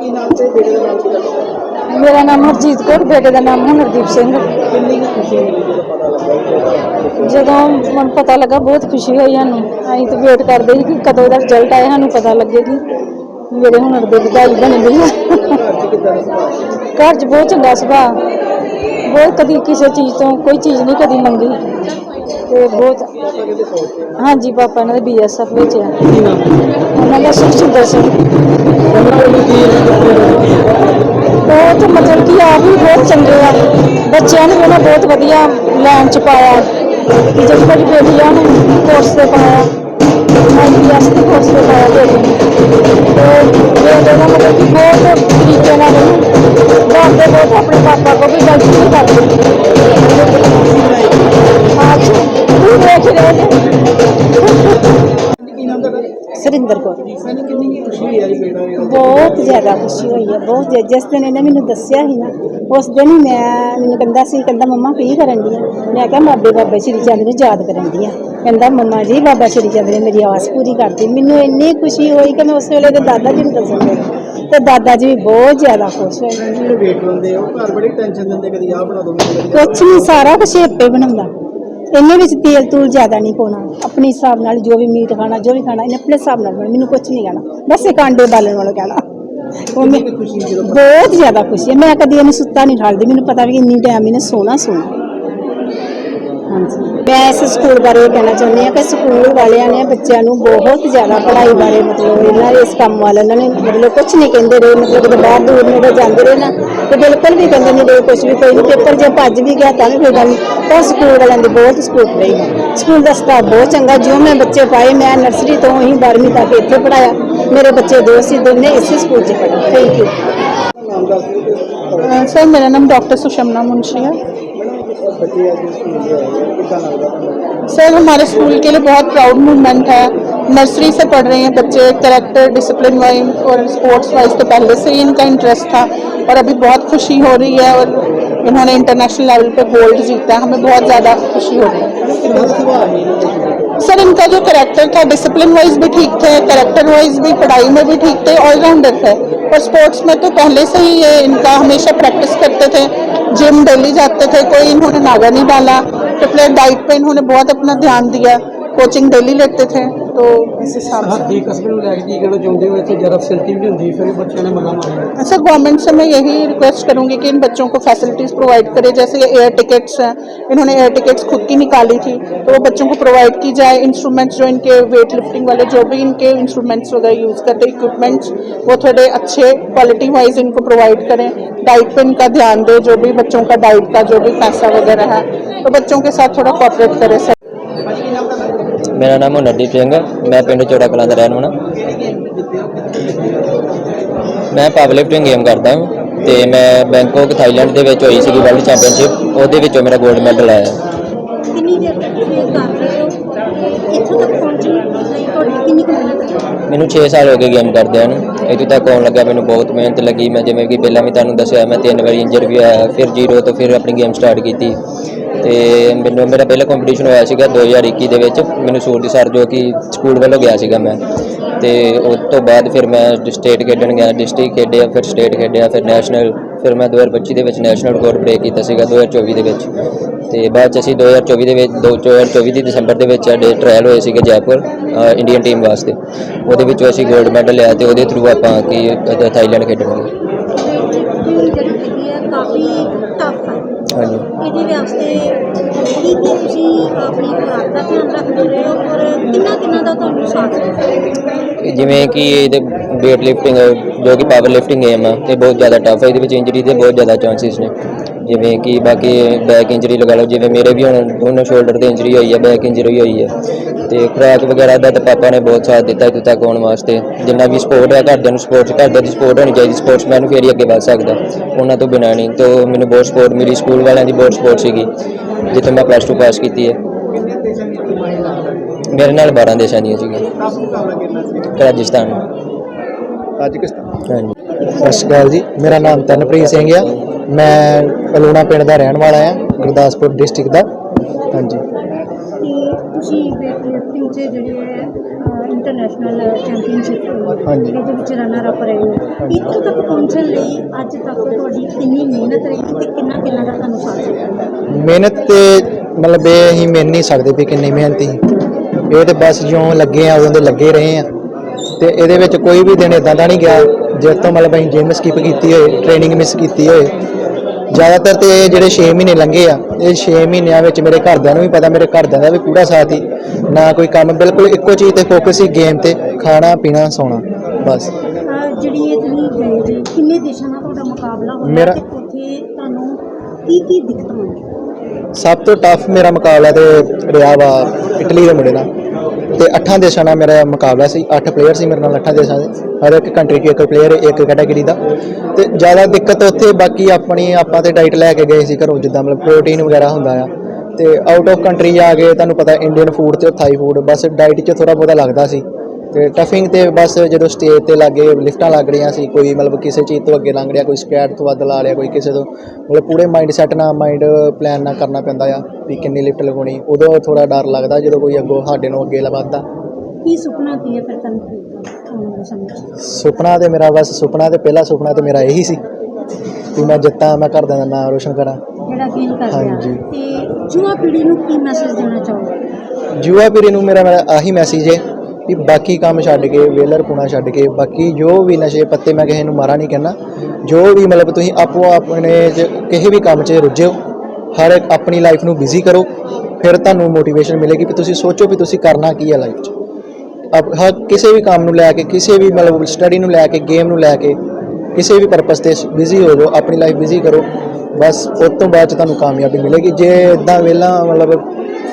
ਕੀ ਨਾਮ ਮੇਰਾ ਨਾਮ ਹਰਜੀਤ ਕੌਰ, ਬੇਟੇ ਦਾ ਨਾਮ ਹੁਨਰਦੀਪ ਸਿੰਘ। ਜਦੋਂ ਪਤਾ ਮੈਨੂੰ ਪਤਾ ਲੱਗਾ, ਬਹੁਤ ਖੁਸ਼ੀ ਹੋਈ ਸਾਨੂੰ। ਅਸੀਂ ਤਾਂ ਵੇਟ ਕਰਦੇ ਸੀ ਕਿ ਕਦੋਂ ਦਾ ਰਿਜ਼ਲਟ ਆਏ ਸਾਨੂੰ ਪਤਾ ਲੱਗੇਗੀ ਮੇਰੇ ਹੁਨਰ ਦੇ ਵਧਾਈ ਬਣ ਗਈ ਘਰ 'ਚ ਬਹੁਤ ਚੰਗਾ ਸੁਭਾਅ। ਬਹੁਤ ਕਦੀ ਕਿਸੇ ਚੀਜ਼ ਤੋਂ ਕੋਈ ਚੀਜ਼ ਨਹੀਂ ਕਦੀ ਮੰਗੀ। ਤੇ ਬਹੁਤ ਹਾਂਜੀ, ਪਾਪਾ ਇਹਨਾਂ ਦੇ ਬੀਐਸਐਫ ਵਿੱਚ ਆ। ਕੀ ਉਹਨਾਂ ਦਾ ਸੁਖਜਿੰਦਰ ਸਿੰਘ। ਬਹੁਤ ਮਤਲਬ ਕਿ ਆਪ ਵੀ ਬਹੁਤ ਚੰਗੇ ਆ। ਬੱਚਿਆਂ ਨੂੰ ਵੀ ਉਹਨਾਂ ਬਹੁਤ ਵਧੀਆ ਲਾਈਨ ਚ ਪਾਇਆ। ਕਿ ਜਿਹੜੀ ਮੇਰੀ ਬੇਟੀ ਆ ਉਹਨੂੰ ਕੋਰਸ ਤੇ ਪਾਇਆ। ਆਈਪੀਐਸ ਦੇ ਕੋਰਸ ਤੇ ਪਾਇਆ ਬੇਟੀ ਨੂੰ। ਤੇ ਬੇਟੇ ਦਾ ਮਤਲਬ ਕਿ ਬਹੁਤ ਤਰੀਕੇ ਨਾਲ ਉਹਨੂੰ ਡਰਦੇ ਬਹੁਤ ਆਪਣੇ ਪਾਪਾ ਕੋ ਵੀ ਗਲਤੀ ਨਹੀਂ ਕਰਦੇ। ਜ਼ਿਆਦਾ ਖੁਸ਼ੀ ਹੋਈ ਹੈ ਬਹੁਤ ਜ਼ਿਆ- ਜਿਸ ਦਿਨ ਇਹਨੇ ਮੈਨੂੰ ਦੱਸਿਆ ਸੀ ਨਾ ਉਸ ਦਿਨ ਹੀ ਮੈਂ ਮੈਨੂੰ ਕਹਿੰਦਾ ਸੀ ਕਹਿੰਦਾ ਮੰਮਾ ਕੀ ਕਰਨ ਦੀ ਆ? ਮੈਂ ਕਿਹਾ ਬਾਬੇ ਬਾਬਾ ਸ਼੍ਰੀ ਚੰਦ ਨੂੰ ਯਾਦ ਕਰਨ ਦੀ ਆ। ਕਹਿੰਦਾ ਮੰਮਾ ਜੀ ਬਾਬਾ ਸ਼੍ਰੀ ਚੰਦ ਨੇ ਮੇਰੀ ਆਸ ਪੂਰੀ ਕਰਤੀ। ਮੈਨੂੰ ਇੰਨੀ ਖੁਸ਼ੀ ਹੋਈ ਕਿ ਮੈਂ ਉਸ ਵੇਲੇ ਦੇ ਦਾਦਾ ਜੀ ਨੂੰ ਦੱਸਣ ਲੱਗੀ ਤੇ ਦਾਦਾ ਜੀ ਵੀ ਬਹੁਤ ਜ਼ਿਆਦਾ ਖੁਸ਼ ਹੋਏ। ਜਿਹੜੇ ਵੇਟ ਬੰਦੇ ਉਹ ਘਰ ਬੜੀ ਟੈਨਸ਼ਨ ਦਿੰਦੇ ਕਦੀ ਆਹ ਬਣਾ ਦੋ ਕਦੀ ਕੁਛ ਨਹੀਂ ਸਾਰਾ ਕੁਛ ਆਪੇ ਬਣਾਉਂਦਾ। ਇਹਨੇ ਵਿੱਚ ਤੇਲ ਤੂਲ ਜ਼ਿਆਦਾ ਨਹੀਂ ਪਾਉਣਾ। ਆਪਣੇ ਹਿਸਾਬ ਨਾਲ ਜੋ ਵੀ ਮੀਟ ਖਾਣਾ ਜੋ ਵੀ ਖਾਣਾ ਇਹਨੇ ਆਪਣੇ ਹਿਸਾਬ ਨਾਲ ਬਣਾਉਣਾ। ਮੈਨੂੰ ਕੁਛ ਨਹੀਂ ਕਹਿਣਾ। ਬਸ ਇੱਕ ਆਂਡੇ ਬਾਲਣ ਵਾਲਾ ਕਹਿਣਾ। ਉਹ ਮੈਂ ਬਹੁਤ ਜ਼ਿਆਦਾ ਖੁਸ਼ੀ ਹੈ। ਮੈਂ ਕਦੀ ਇਹਨੂੰ ਸੁੱਤਾ ਨਹੀਂ ਠਾਲਦੀ। ਮੈਨੂੰ ਪਤਾ ਵੀ ਇੰਨੀ ਟਾਈਮ ਇਹਨੇ ਸੋਣਾ ਸੋਣਾ ਮੈਂ ਇਸ ਸਕੂਲ ਬਾਰੇ ਕਹਿਣਾ ਚਾਹੁੰਦੀ ਹਾਂ ਕਿ ਸਕੂਲ ਵਾਲਿਆਂ ਨੇ ਬੱਚਿਆਂ ਨੂੰ ਬਹੁਤ ਜ਼ਿਆਦਾ ਪੜ੍ਹਾਈ ਬਾਰੇ ਮਤਲਬ ਇਹਨਾਂ ਇਸ ਕੰਮ ਵਾਲਾ ਇਹਨਾਂ ਨੇ ਮਤਲਬ ਕੁਝ ਨਹੀਂ ਕਹਿੰਦੇ ਰਹੇ ਮਤਲਬ ਜਦੋਂ ਬਾਹਰ ਦੂਰ ਨੇੜੇ ਜਾਂਦੇ ਰਹੇ ਨਾ ਤੇ ਬਿਲਕੁਲ ਵੀ ਕਹਿੰਦੇ ਨਹੀਂ ਰਹੇ ਕੁਝ ਵੀ ਕੋਈ ਨਹੀਂ ਪੇਪਰ ਜੇ ਭੱਜ ਵੀ ਗਿਆ ਤਾਂ ਵੀ ਕੋਈ ਗੱਲ ਨਹੀਂ। ਉਹ ਸਕੂਲ ਵਾਲਿਆਂ ਦੀ ਬਹੁਤ ਸਪੋਰਟ ਰਹੀ। ਸਕੂਲ ਦਾ ਸਟਾਫ ਬਹੁਤ ਚੰਗਾ ਜਿਉਂ ਮੈਂ ਬੱਚੇ ਪਾਏ ਮੈਂ ਨਰਸਰੀ ਤੋਂ ਹੀ 12ਵੀਂ ਤੱਕ ਇੱਥੇ ਪੜਾਇਆ ਮੇਰੇ ਬੱਚੇ ਦੋ ਸੀ ਦੋਨੇ ਇਸੇ ਸਕੂਲ 'ਚ ਪੜ੍ਹੇ। ਥੈਂਕ ਯੂ ਸਰ ਮੇਰਾ ਨਾਮ ਡਾਕਟਰ ਸੁਸ਼ਮਨਾ ਮੁੰਸ਼ੀ ਹੈ सर हमारे स्कूल के लिए बहुत प्राउड मूवमेंट है। नर्सरी से पढ़ रहे हैं बच्चे करेक्टर डिसिप्लिन वाइज और स्पोर्ट्स वाइज तो पहले से ही इनका इंटरेस्ट था और अभी बहुत खुशी हो रही है और इन्होंने इंटरनेशनल लेवल पे गोल्ड जीता है। हमें बहुत ज़्यादा खुशी हो रही है। सर इनका जो करेक्टर था डिसिप्लिन वाइज भी ठीक थे करेक्टर वाइज भी, पढ़ाई में भी ठीक थे ऑलराउंडर थे। और स्पोर्ट्स में तो पहले से ही ये इनका हमेशा प्रैक्टिस करते थे। जिम डेली जाते थे कोई इन्होंने नागा नहीं डाला तो प्लेयर डाइट पे इन्होंने बहुत अपना ध्यान दिया कोचिंग डेली लेते थे तो इस हिसाब से ਹੱਥੀ ਕਸਬੇ ਨੂੰ ਲੈ ਕੇ ਕੀ ਕਹਿਣਾ ਚਾਹੁੰਦੇ ਹੋ ਇੱਥੇ ਜ਼ਿਆਦਾ ਫੈਸਿਲਿਟੀ भी ਹੁੰਦੀ ਫਿਰ ਵੀ ਬੱਚਿਆਂ ਨੇ ਮੱਲਾ ਮਾਰਿਆ सर गवर्नमेंट से मैं यही रिक्वेस्ट करूंगी कि इन बच्चों को फैसिलिटीज़ प्रोवाइड करें जैसे ये एयर टिकट्स हैं इन्होंने एयर टिकट्स खुद की निकाली थी तो वो बच्चों को प्रोवाइड की जाए इंस्ट्रूमेंट्स जो इनके वेट लिफ्टिंग वाले जो भी इनके इंस्ट्रूमेंट्स वगैरह यूज़ करते इक्विपमेंट्स वो थोड़े अच्छे क्वालिटी वाइज इनको प्रोवाइड करें डाइट पे इनका ध्यान दें जो भी बच्चों का डाइट का जो भी पैसा वगैरह है तो बच्चों के साथ थोड़ा कॉपरेट करें सर ਮੇਰਾ ਨਾਮ ਹੁਨਰਦੀਪ ਸਿੰਘ ਮੈਂ ਪਿੰਡ ਚੋੜਾ ਕਲਾਂ ਦਾ ਰਹਿਣ ਵਾਲਾ। ਮੈਂ ਪਾਵਰ ਲਿਫਟਿੰਗ ਗੇਮ ਕਰਦਾ ਹਾਂ ਤੇ ਮੈਂ ਬੈਂਕਾਕ ਥਾਈਲੈਂਡ ਦੇ ਵਿੱਚ ਹੋਈ ਸੀਗੀ ਵਰਲਡ ਚੈਂਪੀਅਨਸ਼ਿਪ ਉਹਦੇ ਵਿੱਚੋਂ ਮੇਰਾ 골ਡ ਮੈਡਲ ਆਇਆ। ਕਿੰਨੀ ਦੇਰ ਤੱਕ ਤੁਸੀਂ ਇਹ ਕਰ ਰਹੇ ਹੋ? ਤੇ ਇੱਥੋਂ ਤੱਕ ਪਹੁੰਚਣ ਲਈ ਤੁਹਾਡੀ ਕਿੰਨੀ ਕੁ ਮਿਹਨਤ ਹੈ? ਮੈਨੂੰ 6 ਸਾਲ ਹੋ ਗਏ ਗੇਮ ਕਰਦਿਆਂ ਨੂੰ। ਇੱਥੋਂ ਤੱਕ ਆਉਣ ਲੱਗਾ ਮੈਨੂੰ ਬਹੁਤ ਮਿਹਨਤ ਲੱਗੀ। ਮੈਂ ਜਿਵੇਂ ਕਿ ਪਹਿਲਾਂ ਵੀ ਤੁਹਾਨੂੰ ਦੱਸਿਆ ਮੈਂ ਤਿੰਨ ਵਾਰੀ ਇੰਜਰ ਵੀ ਹੋਇਆ ਫਿਰ ਜ਼ੀਰੋ ਤੋਂ ਫਿਰ ਆਪਣੀ ਗੇਮ ਸਟਾਰਟ ਕੀਤੀ। ਤੇ ਮੈਨੂੰ ਮੇਰਾ ਪਹਿਲਾ ਕੰਪੀਟੀਸ਼ਨ ਹੋਇਆ ਸੀਗਾ 2021 ਦੇ ਵਿੱਚ, ਮੈਨੂੰ ਸੂਰਜ ਸਰ ਜੋ ਕਿ ਸਕੂਲ ਵੱਲੋਂ ਗਿਆ ਸੀਗਾ ਮੈਂ। ਤੇ ਉਸ ਤੋਂ ਬਾਅਦ ਫਿਰ ਮੈਂ ਸਟੇਟ ਖੇਡਣ ਗਿਆ ਡਿਸਟ੍ਰਿਕਟ ਖੇਡਿਆ, ਫਿਰ ਸਟੇਟ ਖੇਡਿਆ, ਫਿਰ ਨੈਸ਼ਨਲ ਫਿਰ ਮੈਂ 2025 ਦੇ ਵਿੱਚ ਨੈਸ਼ਨਲ ਰਿਕਾਰਡ ਬ੍ਰੇਕ ਕੀਤਾ ਸੀਗਾ 2024 ਦੇ ਵਿੱਚ। ਤੇ ਬਾਅਦ ਚ ਅਸੀਂ 2024 ਦੇ ਵਿੱਚ 2024 ਦੀ ਦਸੰਬਰ ਦੇ ਵਿੱਚ ਸਾਡੇ ਟ੍ਰਾਇਲ ਹੋਏ ਸੀਗੇ ਜੈਪੁਰ ਇੰਡੀਅਨ ਟੀਮ ਵਾਸਤੇ। ਉਹਦੇ ਵਿੱਚੋਂ ਅਸੀਂ 골ਡ ਮੈਡਲ ਲਿਆ ਤੇ ਉਹਦੇ ਥਰੂ ਆਪਾਂ ਕਿ ਥਾਈਲੈਂਡ ਖੇਡਣਗੇ ਹਾਂਜੀ। ਇਹਦੇ ਵਾਸਤੇ ਕੀ ਕੀ ਤੁਸੀਂ ਆਪਣੀ ਖੁਰਾਕ ਦਾ ਧਿਆਨ ਰੱਖਦੇ ਰਹੇ ਹੋ ਔਰ ਕਿੰਨਾ ਕਿੰਨਾ ਦਾ ਤੁਹਾਨੂੰ ਸਾਥ ਹੈ ਜਿਵੇਂ ਕਿ ਇਹਦੇ weight lifting ਜੋ ਕਿ ਪਾਵਰ ਲਿਫਟਿੰਗ ਗੇਮ ਆ ਇਹ ਬਹੁਤ ਜ਼ਿਆਦਾ ਟਫ ਹੈ ਇਹਦੇ ਵਿੱਚ ਇੰਜਰੀ ਦੇ ਬਹੁਤ ਜ਼ਿਆਦਾ ਚਾਂਸਸ ਨੇ। ਜਿਵੇਂ ਕਿ ਬਾਕੀ ਬੈਕ ਇੰਜਰੀ ਲਗਾ ਲਓ ਜਿਵੇਂ ਮੇਰੇ ਵੀ ਹੁਣ ਦੋਨੋਂ ਸ਼ੋਲਡਰ ਤੇ ਇੰਜਰੀ ਹੋਈ ਹੈ ਬੈਕ ਇੰਜਰੀ ਹੋਈ ਹੈ ਤੇ ਖੁਰਾਕ ਵਗੈਰਾ ਦਾ ਤਾਂ ਪਾਪਾ ਨੇ ਬਹੁਤ ਸਾਥ ਦਿੱਤਾ ਇੱਥੇ ਤੱਕ ਆਉਣ ਵਾਸਤੇ। ਜਿੰਨਾ ਵੀ ਸਪੋਰਟ ਹੈ ਘਰਦਿਆਂ ਨੂੰ ਸਪੋਰਟ ਘਰਦਿਆਂ ਦੀ ਸਪੋਰਟ ਹੋਣੀ ਚਾਹੀਦੀ। ਸਪੋਰਟਸਮੈਨ ਨੂੰ ਫੇਰ ਹੀ ਅੱਗੇ ਵੱਧ ਸਕਦਾ। ਉਹਨਾਂ ਤੋਂ ਬਿਨਾਂ ਨਹੀਂ। ਤੇ ਮੈਨੂੰ ਬਹੁਤ ਸਪੋਰਟ ਮਿਲੀ। ਸਕੂਲ ਵਾਲਿਆਂ ਦੀ ਬਹੁਤ ਸਪੋਰਟ ਸੀਗੀ। ਜਿੱਥੇ ਮੈਂ ਪਲੱਸ 2 ਪਾਸ ਕੀਤੀ ਹੈ ਮੇਰੇ ਨਾਲ 12 ਦੇਸ਼ਾਂ ਦੀਆਂ ਸੀਗੀਆਂ। ਰਾਜਸਥਾਨ। ਤਾਜਿਕਸਤਾਨ ਹਾਂਜੀ। ਸਤਿ ਸ਼੍ਰੀ ਅਕਾਲ ਜੀ। ਮੇਰਾ ਨਾਮ ਤਨਪ੍ਰੀਤ ਸਿੰਘ ਆ। ਮੈਂ ਅਲੂਣਾ ਪਿੰਡ ਦਾ ਰਹਿਣ ਵਾਲਾ ਆ ਗੁਰਦਾਸਪੁਰ ਡਿਸਟ੍ਰਿਕਟ ਦਾ। ਹਾਂਜੀ। ਤੁਸੀਂ 'ਚ ਜਿਹੜੇ ਹੈ ਇੰਟਰਨੈਸ਼ਨਲ ਚੈਂਪੀਅਨਸ਼ਿਪ ਹਾਂਜੀ। ਇਹਦੇ ਵਿੱਚ ਰਨਰ ਅਪ ਰਹੇ ਹੋ। ਇੱਥੋਂ ਤੱਕ ਪਹੁੰਚਣ ਲਈ ਅੱਜ ਤੱਕ ਤੁਹਾਡੀ ਕਿੰਨੀ ਮਿਹਨਤ ਰਹੀ ਤੇ ਕਿੰਨਾ ਕਿੰਨਾ ਦਾ ਤੁਹਾਨੂੰ ਸਾਥ ਰਿਹਾ ਮਿਹਨਤ ਤੇ ਮਤਲਬ ਇਹ ਅਸੀਂ ਮਿਲ ਨਹੀਂ ਸਕਦੇ ਵੀ ਕਿੰਨੀ ਮਿਹਨਤੀ ਇਹ ਤੇ ਬਸ ਜਿਉਂ ਲੱਗੇ ਆ ਉਦੋਂ ਦੇ ਲੱਗੇ ਰਹੇ ਆ। ਤੇ ਇਹਦੇ ਵਿੱਚ ਕੋਈ ਵੀ ਦਿਨ ਇਦਾਂ ਦਾ ਨਹੀਂ ਗਿਆ ਜਿਸ ਤੋਂ ਮਤਲਬ ਅਸੀਂ ਜਿਮ ਸਕਿਪ ਕੀਤੀ ਹੋਏ ਟ੍ਰੇਨਿੰਗ ਮਿਸ ਕੀਤੀ ਹੋਏ। ਜ਼ਿਆਦਾਤਰ ਤੇ ਜਿਹੜੇ 6 ਮਹੀਨੇ ਲੰਘੇ ਆ ਇਹ 6 ਮਹੀਨਿਆਂ ਵਿੱਚ ਮੇਰੇ ਘਰਦਿਆਂ ਨੂੰ ਵੀ ਪਤਾ ਮੇਰੇ ਘਰਦਿਆਂ ਦਾ ਵੀ ਪੂਰਾ ਸਾਥ ਹੀ। ਨਾ ਕੋਈ ਕੰਮ ਬਿਲਕੁਲ ਇੱਕੋ ਚੀਜ਼ ਤੇ ਫੋਕਸ ਹੀ ਗੇਮ ਤੇ ਖਾਣਾ ਪੀਣਾ ਸੌਣਾ ਬਸ। ਜਿਹੜੀ ਇਹ ਤੁਸੀਂ ਗਏ ਜੀ ਕਿੰਨੇ ਦੇਸ਼ਾਂ ਨਾਲ ਤੁਹਾਡਾ ਮੁਕਾਬਲਾ ਹੋਇਆ ਮੇਰਾ- ਤੇ ਉੱਥੇ ਤੁਹਾਨੂੰ ਕੀ ਕੀ ਦਿੱਕਤ ਹੋਈ? ਸਭ ਤੋਂ ਟਫ ਮੇਰਾ ਮੁਕਾਬਲਾ ਤੇ ਰਿਹਾ ਵਾ ਇਟਲੀ ਦੇ ਮੁੰਡੇ ਨਾਲ। ਤੇ ਅੱਠਾਂ ਦੇਸ਼ਾਂ ਨਾਲ ਮੇਰਾ ਮੁਕਾਬਲਾ ਸੀ ਅੱਠ ਪਲੇਅਰ ਸੀ ਮੇਰੇ ਨਾਲ ਅੱਠਾਂ ਦੇਸ਼ਾਂ ਦੇ। ਹਰ ਇੱਕ ਕੰਟਰੀ 'ਚ ਇੱਕ ਪਲੇਅਰ ਇੱਕ ਕੈਟਾਗਰੀ ਦਾ। ਤੇ ਜ਼ਿਆਦਾ ਦਿੱਕਤ ਉੱਥੇ, ਬਾਕੀ ਆਪਣੀ, ਆਪਾਂ ਤੇ ਡਾਈਟ ਲੈ ਕੇ ਗਏ ਸੀ ਘਰੋਂ, ਜਿੱਦਾਂ ਮਤਲਬ ਪ੍ਰੋਟੀਨ ਵਗੈਰਾ ਹੁੰਦਾ ਆ। ਤੇ ਆਊਟ ਆਫ ਕੰਟਰੀ ਆ ਕੇ ਤੁਹਾਨੂੰ ਪਤਾ ਇੰਡੀਅਨ ਫੂਡ ਤੇ ਥਾਈ ਫੂਡ ਬਸ ਡਾਈਟ 'ਚ ਥੋੜਾ ਬਹੁਤਾ ਲੱਗਦਾ ਸੀ। ਤੇ ਟਫਿੰਗ ਤੇ ਬਸ ਜਦੋਂ ਸਟੇਜ ਤੇ ਲੱਗੇ ਲਿਫਟਾਂ ਲੱਗ ਰਹੀਆਂ ਸੀ, ਕੋਈ ਮਤਲਬ ਕਿਸੇ ਚੀਜ਼ ਤੋਂ ਅੱਗੇ ਲੰਘ ਰਿਹਾ, ਕੋਈ ਸਕੁਐਟ ਤੋਂ ਵੱਧ ਲਾ ਲਿਆ ਕੋਈ ਕਿਸੇ ਤੋਂ, ਮਤਲਬ ਪੂਰੇ ਮਾਈਂਡ ਸੈਟ ਨਾਲ ਮਾਈਂਡ ਪਲਾਨ ਨਾਲ ਕਰਨਾ ਪੈਂਦਾ ਆ, ਵੀ ਕਿੰਨੀ ਲਿਫਟ ਲਗਾਉਣੀ। ਉਦੋਂ ਥੋੜਾ ਡਰ ਲੱਗਦਾ, ਜਦੋਂ ਕੋਈ ਅੱਗੋਂ ਸਾਡੇ ਨੂੰ ਅੱਗੇ ਵੱਧਦਾ। ਕੀ ਸੁਪਨਾ ਕੀ ਹੈ ਫਿਰ ਤੁਹਾਨੂੰ ਆਉਣ ਵਾਲੇ ਸਮੇਂ 'ਚ ਸੁਪਨਾ ਤੇ ਮੇਰਾ ਬਸ ਸੁਪਨਾ ਤੇ ਪਹਿਲਾ ਸੁਪਨਾ ਤੇ ਮੇਰਾ ਇਹੀ ਸੀ ਵੀ ਮੈਂ ਜਿੱਤਾਂ ਮੈਂ ਘਰਦਿਆਂ ਦਾ ਨਾਮ ਰੋਸ਼ਨ ਕਰਾਂ। ਜਿਹੜਾ ਗੇਨ ਕਰ ਰਿਹਾ। ਹਾਂਜੀ। ਤੇ ਯੁਵਾ ਪੀੜ੍ਹੀ ਨੂੰ ਕੀ ਮੈਸੇਜ ਦੇਣਾ ਚਾਹੋਗੇ? ਯੁਵਾ ਪੀੜ੍ਹੀ ਨੂੰ ਮੇਰਾ ਮੇਰਾ ਆਹੀ ਮੈਸੇਜ ਹੈ ਕਿ ਬਾਕੀ ਕੰਮ ਛੱਡ ਕੇ ਵੇਲਰ ਪੁਣਾ ਛੱਡ ਕੇ ਬਾਕੀ ਜੋ ਵੀ ਨਸ਼ੇ ਪੱਤੇ ਮੈਂ ਕਿਸੇ ਨੂੰ ਮਾਰਾ ਨਹੀਂ ਕਹਿੰਦਾ ਜੋ ਵੀ ਮਤਲਬ ਤੁਸੀਂ ਆਪੋ ਆਪਣੇ 'ਚ ਕਿਸੇ ਵੀ ਕੰਮ 'ਚ ਰੁੱਝੋ ਹਰ ਇੱਕ ਆਪਣੀ ਲਾਈਫ ਨੂੰ ਬਿਜ਼ੀ ਕਰੋ ਫਿਰ ਤੁਹਾਨੂੰ ਮੋਟੀਵੇਸ਼ਨ ਮਿਲੇਗੀ ਕਿ ਤੁਸੀਂ ਸੋਚੋ ਵੀ ਤੁਸੀਂ ਕਰਨਾ ਕੀ ਹੈ ਲਾਈਫ 'ਚ। ਹਰ ਕਿਸੇ ਵੀ ਕੰਮ ਨੂੰ ਲੈ ਕੇ ਕਿਸੇ ਵੀ ਮਤਲਬ ਸਟੱਡੀ ਨੂੰ ਲੈ ਕੇ ਗੇਮ ਨੂੰ ਲੈ ਕੇ ਕਿਸੇ ਵੀ ਪਰਪਸ ਤੇ ਬਿਜ਼ੀ ਹੋ ਜਾਓ ਆਪਣੀ ਲਾਈਫ ਬਿਜ਼ੀ ਕਰੋ ਬਸ ਉਸ ਤੋਂ ਬਾਅਦ ਤੁਹਾਨੂੰ ਕਾਮਯਾਬੀ ਮਿਲੇਗੀ। ਜੇ ਇਦਾਂ ਵੇਲਾ ਮਤਲਬ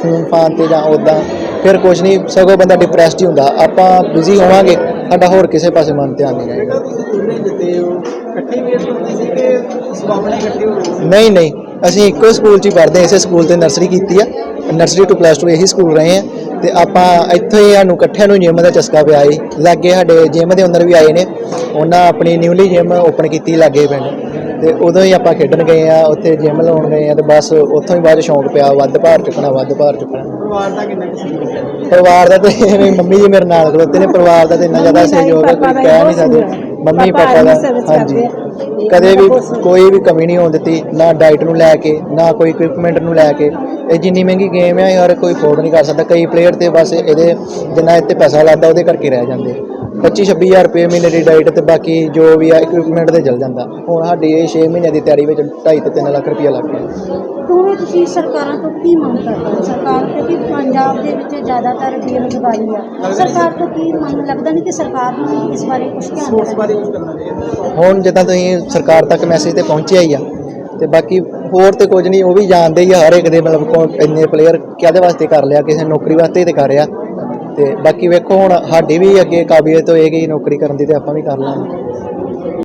ਫੋਨ ਫਾਨ ਤੇ ਜਾਂ ਉਦਾਂ ਫਿਰ ਕੁਝ ਨਹੀਂ ਸਗੋਂ ਬੰਦਾ ਡਿਪਰੈਸਡ ਹੀ ਹੁੰਦਾ। ਆਪਾਂ ਬਿਜ਼ੀ ਹੋਵਾਂਗੇ ਸਾਡਾ ਹੋਰ ਕਿਸੇ ਪਾਸੇ ਮਨ ਧਿਆਨ ਨਹੀਂ ਸੀ? ਨਹੀਂ ਨਹੀਂ। ਅਸੀਂ ਇੱਕੋ ਸਕੂਲ 'ਚ ਹੀ ਪੜ੍ਹਦੇ ਇਸੇ ਸਕੂਲ ਤੇ ਨਰਸਰੀ ਕੀਤੀ ਆ। ਨਰਸਰੀ ਟੂ ਪਲੱਸ 2 ਇਹੀ ਸਕੂਲ ਰਹੇ ਆ ਤੇ ਆਪਾਂ ਇੱਥੇ ਹੀ ਸਾਨੂੰ ਇਕੱਠਿਆਂ ਨੂੰ ਜਿਮ ਦਾ ਚਸਕਾ ਪਿਆ ਏ ਲਾਗੇ ਸਾਡੇ ਜਿਮ ਦੇ ਓਨਰ ਵੀ ਆਏ ਨੇ ਉਹਨਾਂ ਆਪਣੀ ਨਿਊਲੀ ਜਿਮ ਓਪਨ ਕੀਤੀ ਲਾਗੇ ਪਿੰਡ। ਤੇ ਉਦੋਂ ਹੀ ਆਪਾਂ ਖੇਡਣ ਗਏ ਆ ਉੱਥੇ ਜਿਮ ਲਾਉਣ ਗਏ ਆ ਤੇ ਬਸ ਉੱਥੋਂ ਹੀ ਬਾਅਦ 'ਚ ਸ਼ੌਂਕ ਪਿਆ ਵੱਧ ਭਾਰ ਚੁੱਕਣਾ ਵੱਧ ਭਾਰ ਚੁੱਕਣਾ। ਪਰਿਵਾਰ ਦਾ ਕਿੰਨਾ ਕੁ ਸਹਿਯੋਗ ਹੈ? ਪਰਿਵਾਰ ਦਾ ਤੇ ਮੇਰੀ ਮੰਮੀ ਜੀ ਮੇਰੇ ਨਾਲ ਖਲੋਤੇ ਨੇ ਪਰਿਵਾਰ ਦਾ ਤੇ ਇੰਨਾ ਜ਼ਿਆਦਾ ਸਹਿਯੋਗ ਹੈ ਕੋਈ ਕਹਿ ਨਹੀਂ ਸਕਦੇ। ਮੰਮੀ ਪਾਪਾ ਦਾ ਹਾਂਜੀ। ਕਦੇ ਵੀ ਕੋਈ ਵੀ ਕਮੀ ਨਹੀਂ ਹੋਣ ਦਿੱਤੀ, ਨਾ ਡਾਈਟ ਨੂੰ ਲੈ ਕੇ, ਨਾ ਕੋਈ ਇਕਵਿਪਮੈਂਟ ਨੂੰ ਲੈ ਕੇ। ਇਹ ਜਿੰਨੀ ਮਹਿੰਗੀ ਗੇਮ ਹੈ ਹਰ ਕੋਈ ਅਫੋਰਡ ਨਹੀਂ ਕਰ ਸਕਦਾ। ਕਈ ਪਲੇਅਰ ਤੇ ਬਸ ਇਹਦੇ, ਜਿੰਨਾ ਇੱਥੇ ਪੈਸਾ ਲੱਗਦਾ, ਉਹਦੇ ਕਰਕੇ ਰਹਿ ਜਾਂਦੇ 25 26000 ਰੁਪਏ ਮਹੀਨੇ ਦੀ ਡਾਈਟ ਤੇ ਬਾਕੀ ਜੋ ਵੀ ਆ ਇਕਵਿਪਮੈਂਟ ਤੇ ਚਲ ਜਾਂਦਾ। ਹੁਣ ਸਾਡੀ ਇਹ 6 ਮਹੀਨਿਆਂ ਦੀ ਤਿਆਰੀ ਵਿੱਚ 2.5 ਤੋਂ 3 ਲੱਖ ਰੁਪਇਆ ਲੱਗ ਗਿਆ। ਦੋਵੇਂ ਤੁਸੀਂ ਸਰਕਾਰਾਂ ਤੋਂ ਕੀ ਮੰਗ ਕਰਦੇ ਹੋ? ਸਰਕਾਰ ਕਿਉਂਕਿ ਪੰਜਾਬ ਦੇ ਵਿੱਚ ਜ਼ਿਆਦਾਤਰ ਬੇਰੁਜ਼ਗਾਰੀ ਆ। ਸਰਕਾਰ ਤੋਂ ਕੀ ਮੰਗ ਲੱਗਦਾ ਨਹੀਂ ਕਿ ਸਰਕਾਰ ਨੂੰ ਇਸ ਬਾਰੇ ਕੁਝ ਧਿਆਨ ਦੇਣਾ ਹੁਣ ਜਿੱਦਾਂ ਤੁਸੀਂ ਸਰਕਾਰ ਤੱਕ ਮੈਸੇਜ ਤੇ ਪਹੁੰਚਿਆ ਹੀ ਆ ਤੇ ਬਾਕੀ ਹੋਰ ਤੇ ਕੁਝ ਨਹੀਂ ਉਹ ਵੀ ਜਾਣਦੇ ਹੀ ਆ ਹਰ ਇੱਕ ਦੇ ਮਤਲਬ ਇੰਨੇ ਪਲੇਅਰ ਕਿਹਦੇ ਵਾਸਤੇ ਕਰ ਲਿਆ ਕਿਸੇ ਨੌਕਰੀ ਵਾਸਤੇ ਹੀ ਤੇ ਕਰ ਰਿਹਾ। ਤੇ ਬਾਕੀ ਵੇਖੋ ਹੁਣ ਸਾਡੀ ਵੀ ਅੱਗੇ ਕਾਬਲੀਅਤ ਹੋਏਗੀ ਨੌਕਰੀ ਕਰਨ ਦੀ ਤੇ ਆਪਾਂ ਵੀ ਕਰ ਲਾਂਗੇ।